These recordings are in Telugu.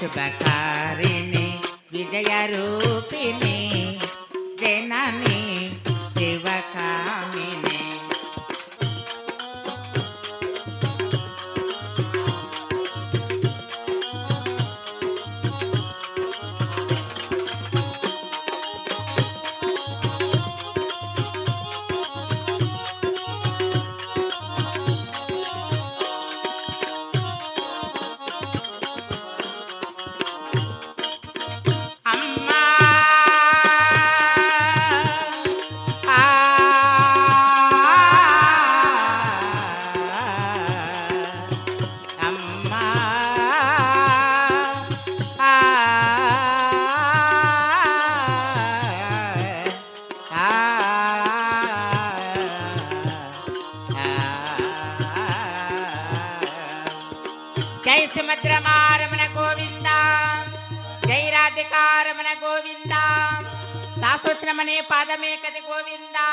శుభకారిణి విజయ రూపిణి జై సుమద్రమారమణ గోవింద జై రాధికారమణ గోవింద సాసోచనమనే పాదమే కది గోవిందా.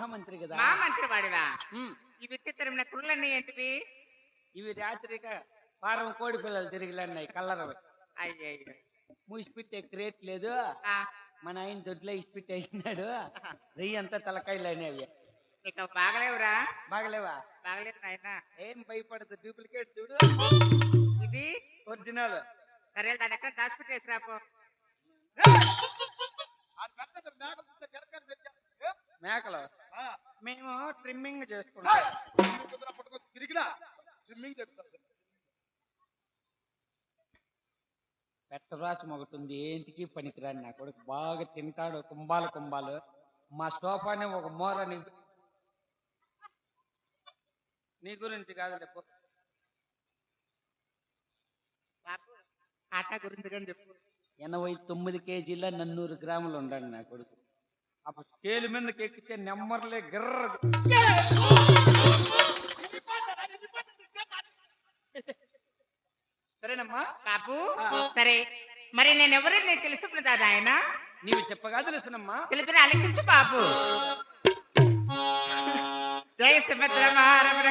మహామంత్రి కదా. మహామంత్రి వాడివా ఈ విచిత్రమైన కుళ్ళన్నీ ఏంటివి? ఇవి రాత్రిక వారం కోడి పిల్లలు తిరిగిలన్నాయి కల్లరవి అయ్యో మూసిపెట్టే క్రేట్ లేదు. మన ఆయన దొడ్లో ఇసిపెట్టేసినాడు రెయ్యి అంతా తలకాయలు అనేవి బాగలేవురా? బాగలేవా? బాగలేదు నాయనా. ఏం భయపడదు డూప్లికేట్ చూడు. ఇది? ఒరిజినల్. సరే దాని ఎక్కడ దాచిపెట్టేసి రాపో మేకలు. మేము ట్రిమ్మింగ్ చేసుకుంటాం. పెట్టరాచం ఒకటి ఉంది ఏంటికి పనికిరాని నా కొడుకు. బాగా తింటాడు కుంభాలు కుంభాలు. మా సోఫాని ఒక మోర నీ నీ గురించి కాదు చెప్పు బాబు ఆట గురించి కానీ చెప్పు. ఎనభై తొమ్మిది కేజీల నన్నూరు గ్రాములు ఉండండి నా కొడుకు. స్కేల్ మీదకి ఎక్కితే నెమ్మర్లే గిర్ర సరేనమ్మా? ఆ. సరే. మరి నేను ఎవరిని నీకు తెలుసుకున్నదా నాయన నీవు చెప్పగా తెలుసునమ్మా. తెలిపిన అలికించు బాబు. జై సుభద్ర మహారమణ